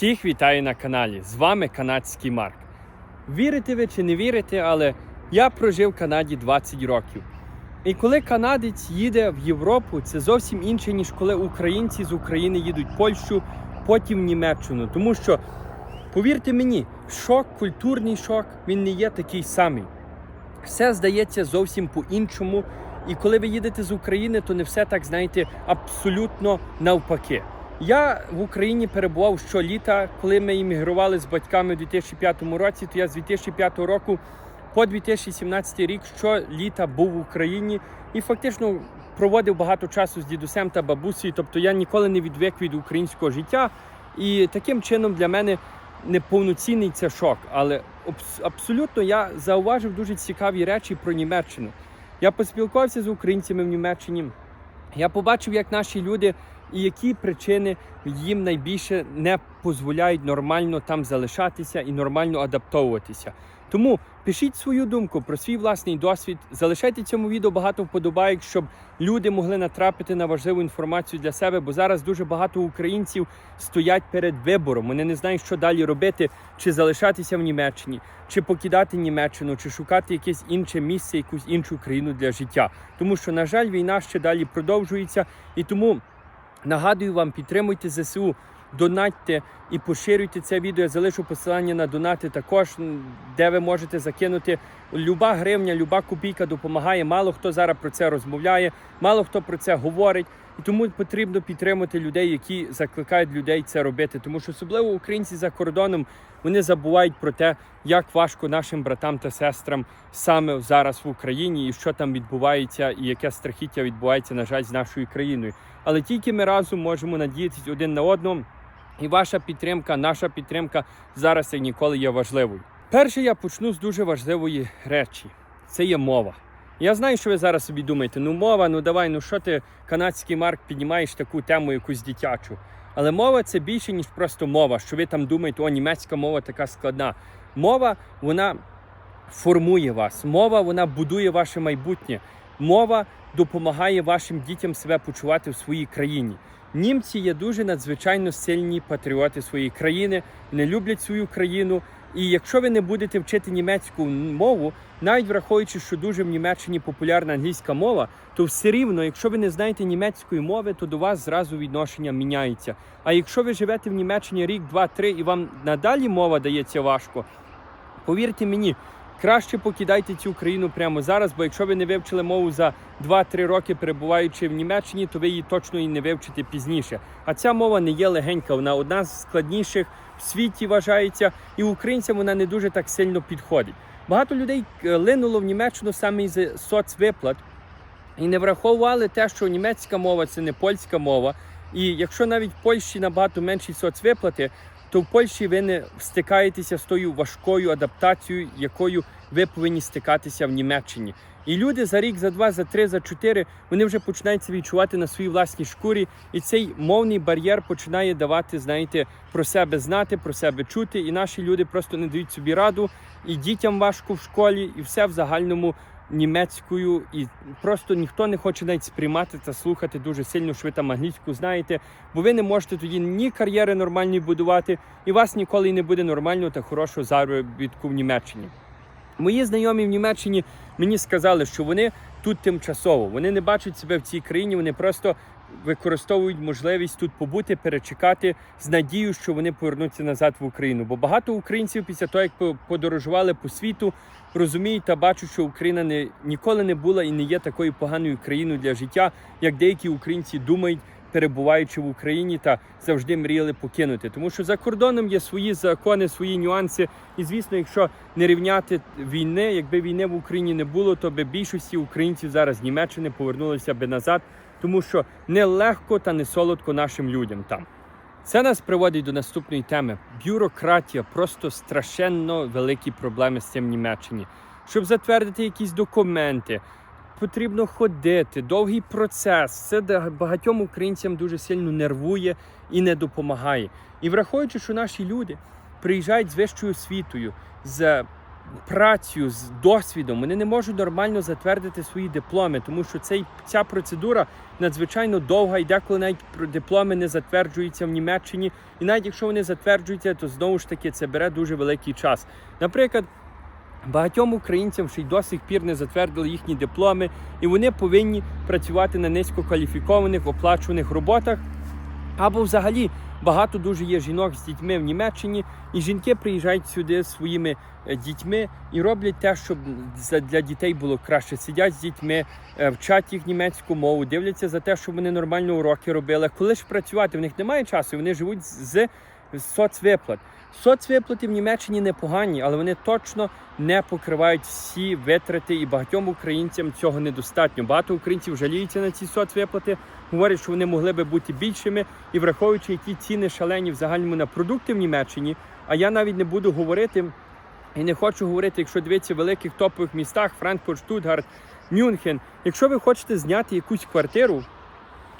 Всіх вітаю на каналі. З вами канадський Марк. Вірите ви чи не вірите, але я прожив в Канаді 20 років. І коли канадець їде в Європу, це зовсім інше, ніж коли українці з України їдуть в Польщу, потім в Німеччину. Тому що, повірте мені, шок, культурний шок, він не є такий самий. Все здається зовсім по-іншому. І коли ви їдете з України, то не все так, знаєте, абсолютно навпаки. Я в Україні перебував щоліта, коли ми іммігрували з батьками у 2005 році, то я з 2005 року по 2017 рік щоліта був в Україні і фактично проводив багато часу з дідусем та бабусею. Тобто я ніколи не відвик від українського життя. І таким чином для мене неповноцінний це шок. Але абсолютно я зауважив дуже цікаві речі про Німеччину. Я поспілкувався з українцями в Німеччині. Я побачив, як наші люди і які причини їм найбільше не дозволяють нормально там залишатися і нормально адаптовуватися. Тому пишіть свою думку про свій власний досвід. Залишайте цьому відео багато вподобайок, щоб люди могли натрапити на важливу інформацію для себе. Бо зараз дуже багато українців стоять перед вибором. Вони не знають, що далі робити, чи залишатися в Німеччині, чи покидати Німеччину, чи шукати якесь інше місце, якусь іншу країну для життя. Тому що, на жаль, війна ще далі продовжується, і тому нагадую вам, підтримуйте ЗСУ. Донатьте і поширюйте це відео. Я залишу посилання на донати також, де ви можете закинути. Люба гривня, люба копійка допомагає. Мало хто зараз про це розмовляє, мало хто про це говорить. І тому потрібно підтримати людей, які закликають людей це робити. Тому що особливо українці за кордоном вони забувають про те, як важко нашим братам та сестрам саме зараз в Україні, і що там відбувається, і яке страхіття відбувається, на жаль, з нашою країною. Але тільки ми разом можемо надіятися один на одного. І ваша підтримка, наша підтримка зараз як ніколи є важливою. Перше я почну з дуже важливої речі: це є мова. Я знаю, що ви зараз собі думаєте, ну мова, ну давай, ну що ти, канадський марк, піднімаєш таку тему, якусь дитячу. Але мова це більше, ніж просто мова. Що ви там думаєте, о, німецька мова така складна. Мова, вона формує вас. Мова вона будує ваше майбутнє. Мова допомагає вашим дітям себе почувати в своїй країні. Німці є дуже надзвичайно сильні патріоти своєї країни, не люблять свою країну. І якщо ви не будете вчити німецьку мову, навіть враховуючи, що дуже в Німеччині популярна англійська мова, то все рівно, якщо ви не знаєте німецької мови, то до вас зразу відношення міняється. А якщо ви живете в Німеччині рік, два, три, і вам надалі мова дається важко, повірте мені, краще покидайте цю країну прямо зараз, бо якщо ви не вивчили мову за 2-3 роки перебуваючи в Німеччині, то ви її точно і не вивчите пізніше. А ця мова не є легенька, вона одна з складніших в світі вважається, і українцям вона не дуже так сильно підходить. Багато людей е, линуло в Німеччину саме із соцвиплат і не враховували те, що німецька мова це не польська мова. І якщо навіть в Польщі набагато менші соцвиплати, то в Польщі ви не стикаєтеся з тою важкою адаптацією, якою ви повинні стикатися в Німеччині. І люди за рік, за два, за три, за чотири вони вже починають це відчувати на своїй власній шкурі, і цей мовний бар'єр починає давати, знаєте, про себе знати, про себе чути. І наші люди просто не дають собі раду, і дітям важко в школі, і все в загальному німецькою, і просто ніхто не хоче навіть сприймати та слухати дуже сильно, що ви там англійську знаєте, бо ви не можете тоді ні кар'єри нормальні будувати, і вас ніколи не буде нормального та хорошого заробітку в Німеччині. Мої знайомі в Німеччині мені сказали, що вони тут тимчасово. Вони не бачать себе в цій країні, вони просто використовують можливість тут побути, перечекати з надією, що вони повернуться назад в Україну. Бо багато українців після того, як по- подорожували по світу, розуміють та бачать, що Україна не ніколи не була і не є такою поганою країною для життя, як деякі українці думають. Перебуваючи в Україні та завжди мріяли покинути, тому що за кордоном є свої закони, свої нюанси. І звісно, якщо не рівняти війни, якби війни в Україні не було, то би більшості українців зараз з Німеччини повернулися би назад, тому що не легко та не солодко нашим людям там. Це нас приводить до наступної теми: бюрократія просто страшенно великі проблеми з цим в Німеччині. Щоб затвердити якісь документи, потрібно ходити, довгий процес. Це багатьом українцям дуже сильно нервує і не допомагає. І враховуючи, що наші люди приїжджають з вищою освітою, з працю з досвідом, вони не можуть нормально затвердити свої дипломи, тому що цей, ця процедура надзвичайно довга, і деколи навіть дипломи не затверджуються в Німеччині. І навіть якщо вони затверджуються, то знову ж таки це бере дуже великий час. Наприклад. Багатьом українцям ще й до сих пір не затвердили їхні дипломи, і вони повинні працювати на низькокваліфікованих оплачуваних роботах. Або взагалі багато дуже є жінок з дітьми в Німеччині, і жінки приїжджають сюди своїми е, дітьми і роблять те, щоб для дітей було краще. Сидять з дітьми, е, вчать їх німецьку мову, дивляться за те, щоб вони нормально уроки робили. Коли ж працювати, в них немає часу, вони живуть з соцвиплат. Соцвиплати в Німеччині непогані, але вони точно не покривають всі витрати, і багатьом українцям цього недостатньо. Багато українців жаліються на ці соцвиплати, говорять, що вони могли би бути більшими, і враховуючи, які ціни шалені в загальному на продукти в Німеччині. А я навіть не буду говорити і не хочу говорити, якщо дивитися в великих топових містах Франкфурт, Штутгарт, Мюнхен. Якщо ви хочете зняти якусь квартиру,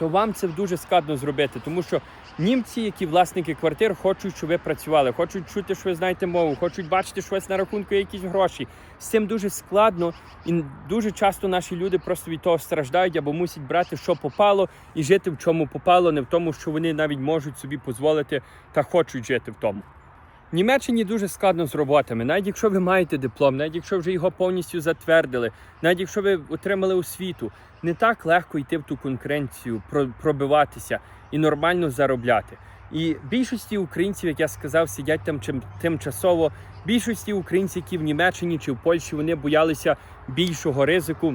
то вам це дуже складно зробити, тому що німці, які власники квартир, хочуть, щоб ви працювали, хочуть чути, що ви знаєте мову, хочуть бачити, що на рахунку якісь гроші. З цим дуже складно, і дуже часто наші люди просто від того страждають або мусять брати, що попало, і жити в чому попало, не в тому, що вони навіть можуть собі дозволити та хочуть жити в тому. В Німеччині дуже складно з роботами, навіть якщо ви маєте диплом, навіть якщо вже його повністю затвердили, навіть якщо ви отримали освіту, не так легко йти в ту конкуренцію, про- пробиватися і нормально заробляти. І більшості українців, як я сказав, сидять там чим тимчасово. Більшості українців, які в Німеччині чи в Польщі, вони боялися більшого ризику.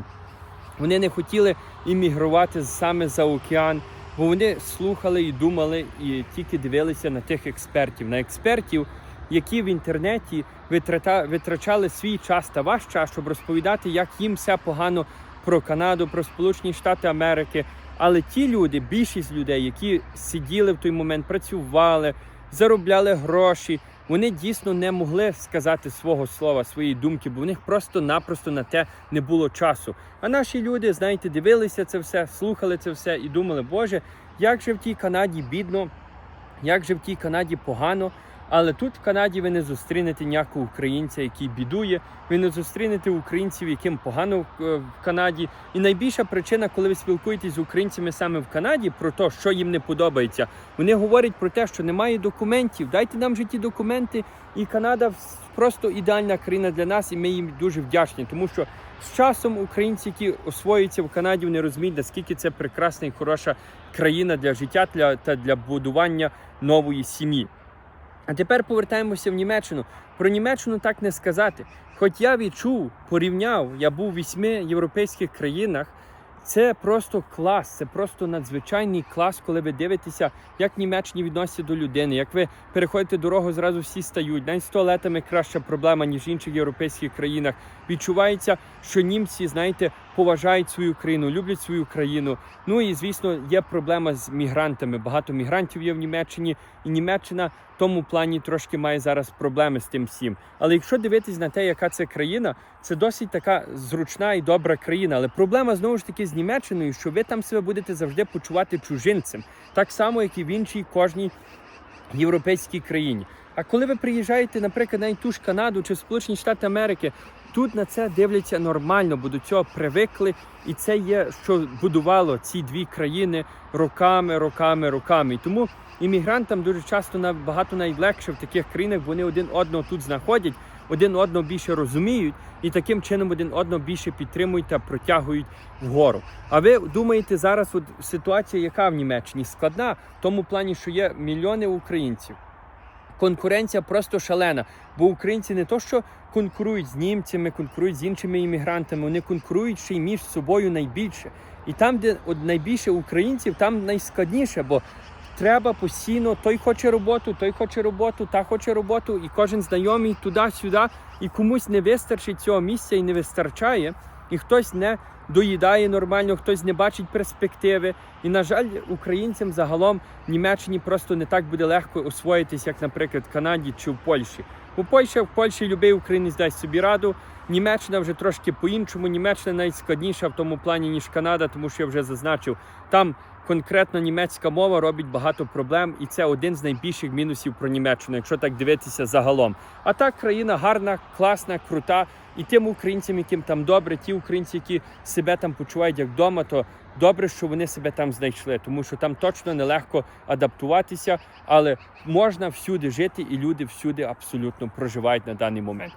Вони не хотіли іммігрувати саме за океан, бо вони слухали і думали, і тільки дивилися на тих експертів, на експертів, які в інтернеті витрачали свій час та ваш час, щоб розповідати, як їм все погано про Канаду, про Сполучені Штати Америки. Але ті люди, більшість людей, які сиділи в той момент, працювали, заробляли гроші, вони дійсно не могли сказати свого слова, своєї думки, бо в них просто-напросто на те не було часу. А наші люди, знаєте, дивилися це все, слухали це все і думали, Боже, як же в тій Канаді бідно, як же в тій Канаді погано. Але тут в Канаді ви не зустрінете ніякого українця, який бідує. Ви не зустрінете українців, яким погано в е, Канаді. І найбільша причина, коли ви спілкуєтесь з українцями саме в Канаді, про те, що їм не подобається, вони говорять про те, що немає документів. Дайте нам же ті документи. І Канада просто ідеальна країна для нас, і ми їм дуже вдячні, тому що з часом українці, які освоюються в Канаді, вони розуміють, наскільки це прекрасна і хороша країна для життя для, та для будування нової сім'ї. А тепер повертаємося в Німеччину. Про Німеччину так не сказати. Хоч я відчув, порівняв, я був у вісьми європейських країнах. Це просто клас, це просто надзвичайний клас, коли ви дивитеся, як Німеччині відносяться до людини. Як ви переходите дорогу, зразу всі стають. Навіть з туалетами краща проблема, ніж в інших європейських країнах. Відчувається, що німці, знаєте, поважають свою країну, люблять свою країну. Ну і звісно, є проблема з мігрантами. Багато мігрантів є в Німеччині, і Німеччина в тому плані трошки має зараз проблеми з тим всім. Але якщо дивитись на те, яка це країна, це досить така зручна і добра країна. Але проблема знову ж таки з Німеччиною, що ви там себе будете завжди почувати чужинцем, так само, як і в іншій кожній європейській країні. А коли ви приїжджаєте, наприклад, на ту ж Канаду чи Сполучені Штати Америки, тут на це дивляться нормально, бо до цього привикли, і це є, що будувало ці дві країни роками, роками, роками. Тому іммігрантам дуже часто набагато найлегше в таких країнах, бо вони один одного тут знаходять, один одного більше розуміють, і таким чином один одного більше підтримують та протягують вгору. А ви думаєте зараз, от ситуація, яка в Німеччині складна, в тому плані, що є мільйони українців. Конкуренція просто шалена, бо українці не то, що конкурують з німцями, конкурують з іншими іммігрантами, вони конкурують ще й між собою найбільше. І там, де от найбільше українців, там найскладніше, бо треба постійно той хоче роботу, той хоче роботу, та хоче роботу, і кожен знайомий туди-сюди, і комусь не вистачить цього місця і не вистачає, і хтось не доїдає нормально, хтось не бачить перспективи. І, на жаль, українцям загалом в Німеччині просто не так буде легко освоїтись, як, наприклад, в Канаді чи в Польщі. У Польщі, в Польщі любий українець дасть собі раду. Німеччина вже трошки по-іншому. Німеччина навіть складніша в тому плані, ніж Канада, тому що я вже зазначив, там конкретно німецька мова робить багато проблем, і це один з найбільших мінусів про Німеччину, якщо так дивитися загалом. А так країна гарна, класна, крута. І тим українцям, яким там добре, ті українці, які себе там почувають як вдома, то добре, що вони себе там знайшли, тому що там точно нелегко адаптуватися, але можна всюди жити, і люди всюди абсолютно проживають на даний момент.